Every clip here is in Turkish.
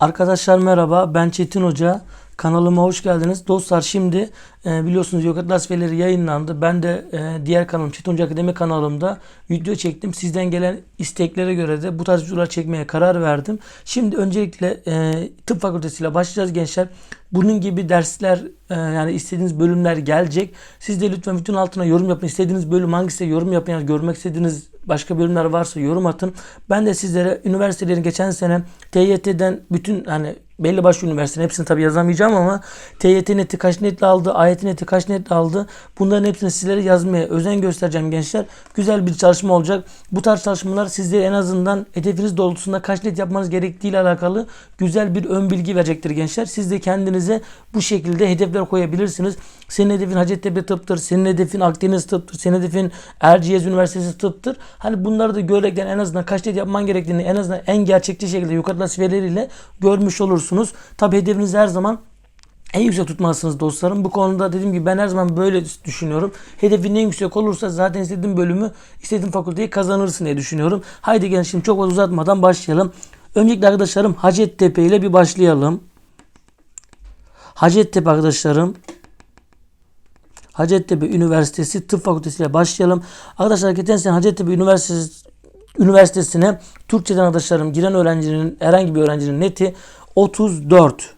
Arkadaşlar merhaba ben Çetin Hoca. Kanalıma hoş geldiniz. Dostlar şimdi e, biliyorsunuz Yok Atlas Veleri yayınlandı. Ben de e, diğer kanalım Çetin Hoca Akademi kanalımda video çektim. Sizden gelen isteklere göre de bu tarz videolar çekmeye karar verdim. Şimdi öncelikle e, tıp fakültesiyle başlayacağız gençler. Bunun gibi dersler e, yani istediğiniz bölümler gelecek. Siz de lütfen bütün altına yorum yapın. İstediğiniz bölüm hangisi yorum yapın. Yani görmek istediğiniz başka bölümler varsa yorum atın. Ben de sizlere üniversitelerin geçen sene TYT'den bütün hani belli başlı üniversitelerin hepsini tabi yazamayacağım ama TYT neti kaç netle aldı, AYT neti kaç netle aldı. Bunların hepsini sizlere yazmaya özen göstereceğim gençler. Güzel bir çalışma olacak. Bu tarz çalışmalar sizlere en azından hedefiniz doğrultusunda kaç net yapmanız gerektiği ile alakalı güzel bir ön bilgi verecektir gençler. Siz de kendinize bu şekilde hedefler koyabilirsiniz. Senin hedefin Hacettepe tıptır, senin hedefin Akdeniz tıptır, senin hedefin Erciyes Üniversitesi tıptır. Hani bunları da görekten en azından kaç net yapman gerektiğini en azından en gerçekçi şekilde yukarıda verileriyle görmüş olursunuz. Tabi hedefinizi her zaman en yüksek tutmalısınız dostlarım. Bu konuda dediğim gibi ben her zaman böyle düşünüyorum. Hedefin en yüksek olursa zaten istediğin bölümü, istediğin fakülteyi kazanırsın diye düşünüyorum. Haydi gelin şimdi çok uzatmadan başlayalım. Öncelikle arkadaşlarım Hacettepe ile bir başlayalım. Hacettepe arkadaşlarım. Hacettepe Üniversitesi Tıp Fakültesi ile başlayalım. Arkadaşlar geçen sene Hacettepe Üniversitesi Üniversitesi'ne Türkçeden arkadaşlarım giren öğrencinin herhangi bir öğrencinin neti 34.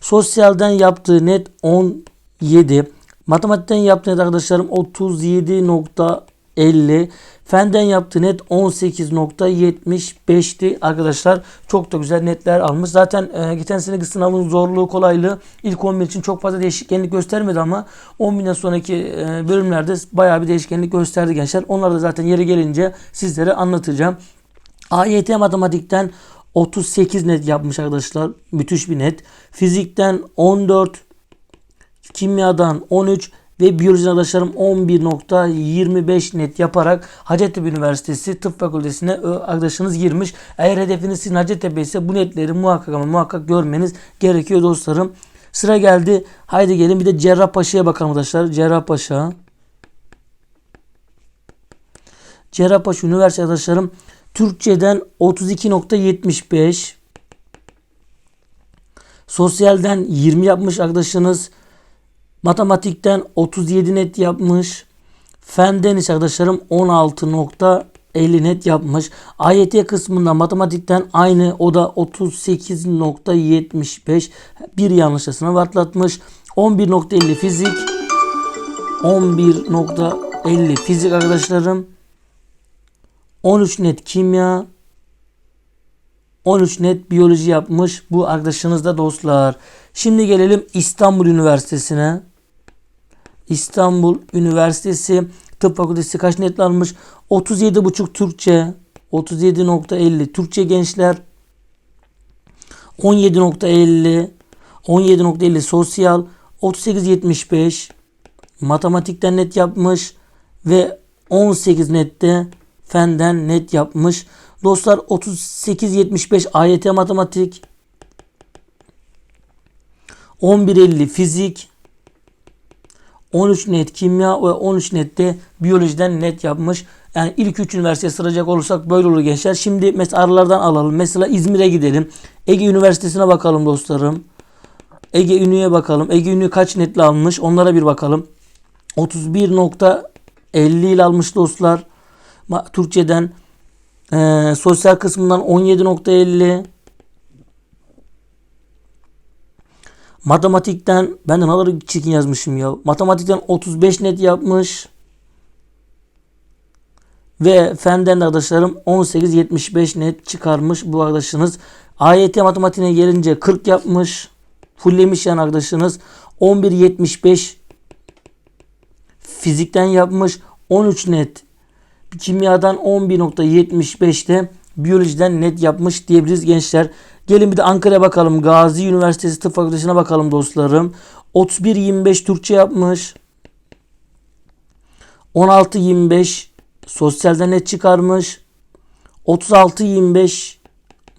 Sosyalden yaptığı net 17. Matematikten yaptığı net arkadaşlarım 37.50. Fenden yaptığı net 18.75'ti arkadaşlar. Çok da güzel netler almış. Zaten e, geçen seneki sınavın zorluğu kolaylığı ilk 11 için çok fazla değişkenlik göstermedi ama 10 binden sonraki e, bölümlerde bayağı bir değişkenlik gösterdi gençler. Onları da zaten yeri gelince sizlere anlatacağım. AYT matematikten 38 net yapmış arkadaşlar. Müthiş bir net. Fizikten 14, kimyadan 13 ve biyoloji arkadaşlarım 11.25 net yaparak Hacettepe Üniversitesi Tıp Fakültesine arkadaşınız girmiş. Eğer hedefiniz sizin Hacettepe ise bu netleri muhakkak ama muhakkak görmeniz gerekiyor dostlarım. Sıra geldi. Haydi gelin bir de Cerrahpaşa'ya bakalım arkadaşlar. Cerrahpaşa. Cerrahpaşa Üniversitesi arkadaşlarım Türkçeden 32.75 Sosyalden 20 yapmış arkadaşınız. Matematikten 37 net yapmış. Fenden ise arkadaşlarım 16.50 net yapmış. AYT kısmında matematikten aynı o da 38.75 bir yanlışla sınav atlatmış. 11.50 fizik 11.50 fizik arkadaşlarım. 13 net kimya 13 net biyoloji yapmış bu arkadaşınız da dostlar. Şimdi gelelim İstanbul Üniversitesi'ne. İstanbul Üniversitesi Tıp Fakültesi kaç net almış? 37,5 Türkçe, 37.50 Türkçe gençler, 17.50 17.50 sosyal, 38.75 matematikten net yapmış ve 18 nette fenden net yapmış. Dostlar 38.75 AYT matematik 11.50 fizik 13 net kimya ve 13 nette biyolojiden net yapmış. Yani ilk 3 üniversiteye sıracak olursak böyle olur gençler. Şimdi mesela aralardan alalım. Mesela İzmir'e gidelim. Ege Üniversitesi'ne bakalım dostlarım. Ege Ünlü'ye bakalım. Ege Ünlü kaç netle almış? Onlara bir bakalım. 31.50 ile almış dostlar. Türkçeden e, sosyal kısmından 17.50 Matematikten ben de ne çirkin yazmışım ya. Matematikten 35 net yapmış. Ve fenden de arkadaşlarım 18.75 net çıkarmış bu arkadaşınız. AYT matematiğine gelince 40 yapmış. Fulllemiş yani arkadaşınız. 11.75 fizikten yapmış. 13 net kimyadan 11.75'te biyolojiden net yapmış diyebiliriz gençler. Gelin bir de Ankara'ya bakalım. Gazi Üniversitesi Tıp Fakültesi'ne bakalım dostlarım. 31-25 Türkçe yapmış. 16-25 sosyalden net çıkarmış. 36-25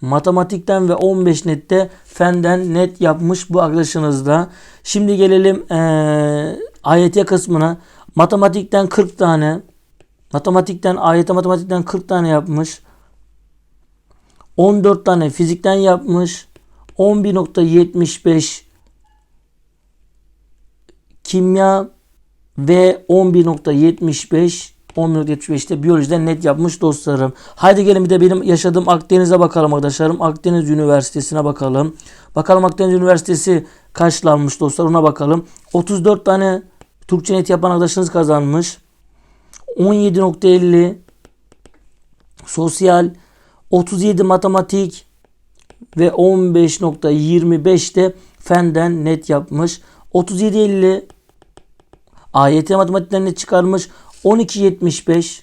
matematikten ve 15 nette fenden net yapmış bu arkadaşınız da. Şimdi gelelim ee, AYT kısmına. Matematikten 40 tane, Matematikten, AYT matematikten 40 tane yapmış. 14 tane fizikten yapmış. 11.75 kimya ve 11.75 11.75'te biyolojiden net yapmış dostlarım. Haydi gelin bir de benim yaşadığım Akdeniz'e bakalım arkadaşlarım. Akdeniz Üniversitesi'ne bakalım. Bakalım Akdeniz Üniversitesi kaçlanmış dostlar ona bakalım. 34 tane Türkçe net yapan arkadaşınız kazanmış. 17.50 sosyal 37 matematik ve 15.25 de fenden net yapmış. 37.50 AYT matematikten net çıkarmış. 12.75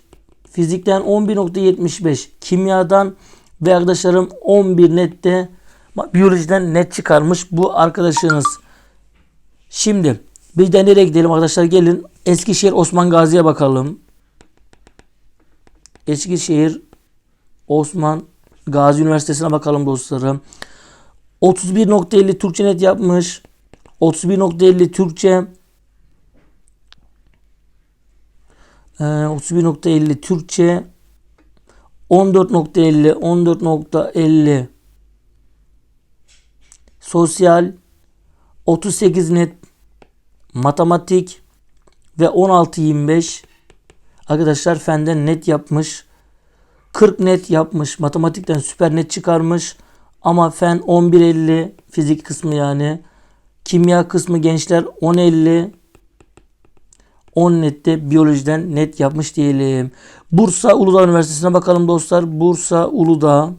fizikten 11.75 kimyadan ve arkadaşlarım 11 nette biyolojiden net çıkarmış bu arkadaşınız. Şimdi bir de nereye gidelim arkadaşlar gelin Eskişehir Osman Gazi'ye bakalım. Eskişehir Osman Gazi Üniversitesi'ne bakalım dostlarım. 31.50 Türkçe net yapmış. 31.50 Türkçe. Ee, 31.50 Türkçe. 14.50 14.50 Sosyal 38 net matematik ve 16-25 arkadaşlar fenden net yapmış. 40 net yapmış. Matematikten süper net çıkarmış. Ama fen 11.50 fizik kısmı yani. Kimya kısmı gençler 10.50 10 nette biyolojiden net yapmış diyelim. Bursa Uludağ Üniversitesi'ne bakalım dostlar. Bursa Uludağ.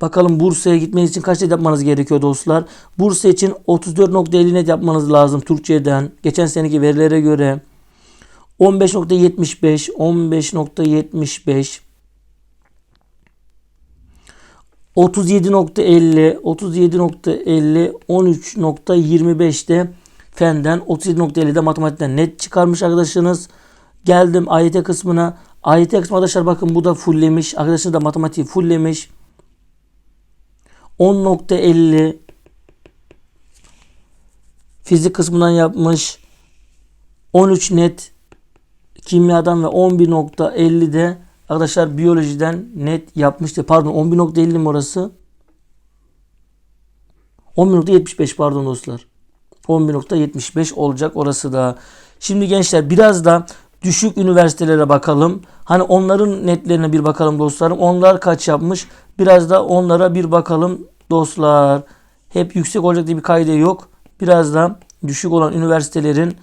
Bakalım Bursa'ya gitmeniz için kaç net yapmanız gerekiyor dostlar. Bursa için 34.50 net yapmanız lazım Türkçeden. Geçen seneki verilere göre. 15.75 15.75 37.50 37.50 13.25'te fenden 37.50'de matematikten net çıkarmış arkadaşınız. Geldim AYT kısmına. AYT kısmı arkadaşlar bakın bu da fulllemiş. Arkadaşlar da matematiği fulllemiş. 10.50 fizik kısmından yapmış. 13 net kimyadan ve 11.50'de arkadaşlar biyolojiden net yapmıştı. Pardon 11.50 mi orası? 11.75 pardon dostlar. 11.75 olacak orası da. Şimdi gençler biraz da düşük üniversitelere bakalım. Hani onların netlerine bir bakalım dostlarım. Onlar kaç yapmış? Biraz da onlara bir bakalım dostlar. Hep yüksek olacak diye bir kaydı yok. Biraz da düşük olan üniversitelerin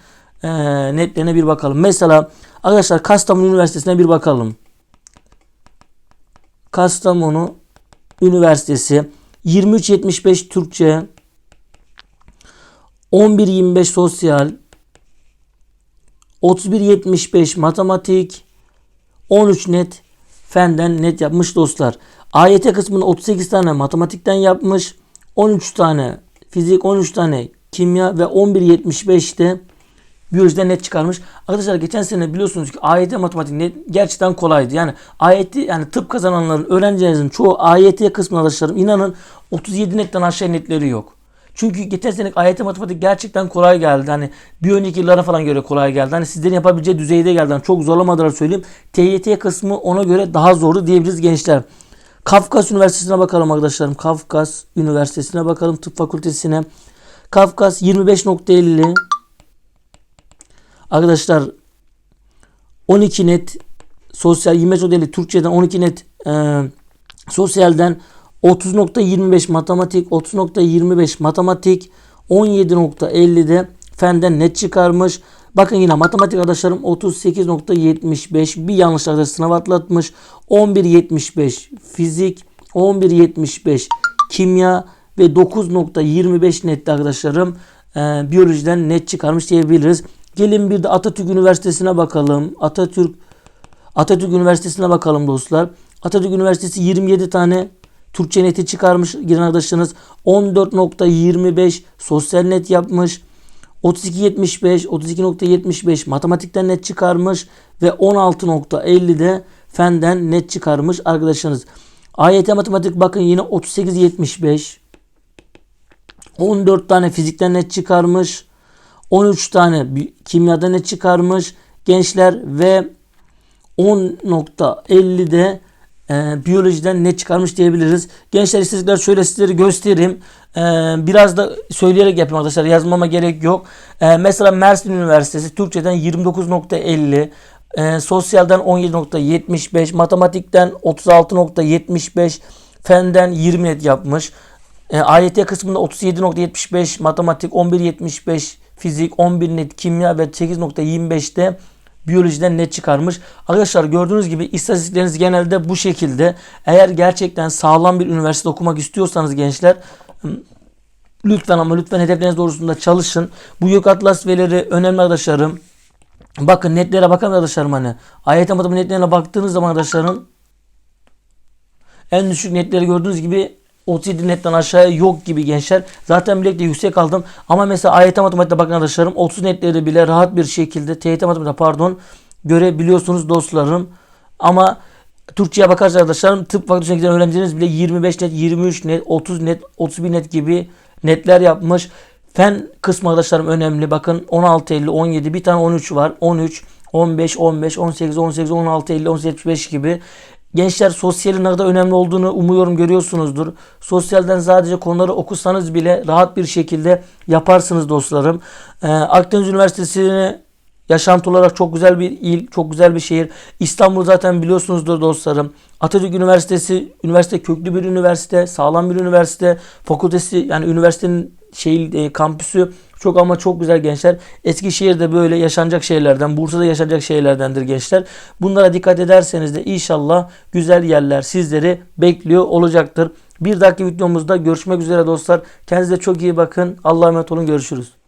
e, netlerine bir bakalım. Mesela arkadaşlar Kastamonu Üniversitesi'ne bir bakalım. Kastamonu Üniversitesi 2375 Türkçe 1125 sosyal 3175 matematik 13 net fenden net yapmış dostlar. AYT kısmını 38 tane matematikten yapmış. 13 tane fizik 13 tane kimya ve 11.75'te biyolojiden net çıkarmış. Arkadaşlar geçen sene biliyorsunuz ki AYT matematik net gerçekten kolaydı. Yani AYT yani tıp kazananların öğrencilerinizin çoğu AYT kısmına arkadaşlarım inanın 37 netten aşağı netleri yok. Çünkü geçen sene AYT matematik gerçekten kolay geldi. Hani bir önceki yıllara falan göre kolay geldi. Hani sizlerin yapabileceği düzeyde geldi. Hani çok zorlamadılar söyleyeyim. TYT kısmı ona göre daha zordu diyebiliriz gençler. Kafkas Üniversitesi'ne bakalım arkadaşlarım. Kafkas Üniversitesi'ne bakalım. Tıp Fakültesi'ne. Kafkas 25.50 Arkadaşlar 12 net sosyal 25 modeli Türkçeden 12 net e, sosyalden 30.25 matematik 30.25 matematik 17.50'de fenden net çıkarmış. Bakın yine matematik arkadaşlarım 38.75 bir yanlış arkadaşlar sınav atlatmış. 11.75 fizik 11.75 kimya ve 9.25 nette arkadaşlarım e, biyolojiden net çıkarmış diyebiliriz. Gelin bir de Atatürk Üniversitesi'ne bakalım. Atatürk Atatürk Üniversitesi'ne bakalım dostlar. Atatürk Üniversitesi 27 tane Türkçe neti çıkarmış giren arkadaşlarınız. 14.25 sosyal net yapmış. 32.75 32.75 matematikten net çıkarmış ve 16.50'de fenden net çıkarmış arkadaşlarınız. AYT matematik bakın yine 38.75 14 tane fizikten net çıkarmış. 13 tane kimyadan net çıkarmış gençler ve 10.50'de e, biyolojiden ne çıkarmış diyebiliriz. Gençler istatistikler şöyle sizlere göstereyim. E, biraz da söyleyerek yapayım arkadaşlar. Yazmama gerek yok. E, mesela Mersin Üniversitesi Türkçeden 29.50, e, sosyalden 17.75, matematikten 36.75, fenden 20 net yapmış. E, AYT kısmında 37.75 matematik, 11.75 fizik, 11 net kimya ve 8.25'te biyolojiden net çıkarmış. Arkadaşlar gördüğünüz gibi istatistikleriniz genelde bu şekilde. Eğer gerçekten sağlam bir üniversite okumak istiyorsanız gençler lütfen ama lütfen hedefleriniz doğrusunda çalışın. Bu yok atlas verileri önemli arkadaşlarım. Bakın netlere bakın arkadaşlarım hani. AYT matematik netlerine baktığınız zaman arkadaşlarım en düşük netleri gördüğünüz gibi 37 netten aşağıya yok gibi gençler. Zaten bilekte yüksek aldım. Ama mesela AYT matematikte bakın arkadaşlarım 30 netleri bile rahat bir şekilde TYT matematikte pardon görebiliyorsunuz dostlarım. Ama Türkçe'ye bakarsanız arkadaşlarım tıp fakültesine giden öğrencileriniz bile 25 net, 23 net, 30 net, 31 net gibi netler yapmış. Fen kısmı arkadaşlarım önemli. Bakın 16 50 17 bir tane 13 var. 13 15 15 18 18 16 50 18 75 gibi. Gençler sosyalin ne kadar önemli olduğunu umuyorum görüyorsunuzdur. Sosyalden sadece konuları okusanız bile rahat bir şekilde yaparsınız dostlarım. Ee, Akdeniz Üniversitesi'ni yaşantı olarak çok güzel bir il, çok güzel bir şehir. İstanbul zaten biliyorsunuzdur dostlarım. Atatürk Üniversitesi, üniversite köklü bir üniversite, sağlam bir üniversite. Fakültesi yani üniversitenin şey e, kampüsü çok ama çok güzel gençler. Eskişehir'de böyle yaşanacak şeylerden, Bursa'da yaşanacak şeylerdendir gençler. Bunlara dikkat ederseniz de inşallah güzel yerler sizleri bekliyor olacaktır. Bir dahaki videomuzda görüşmek üzere dostlar. Kendinize çok iyi bakın. Allah'a emanet olun. Görüşürüz.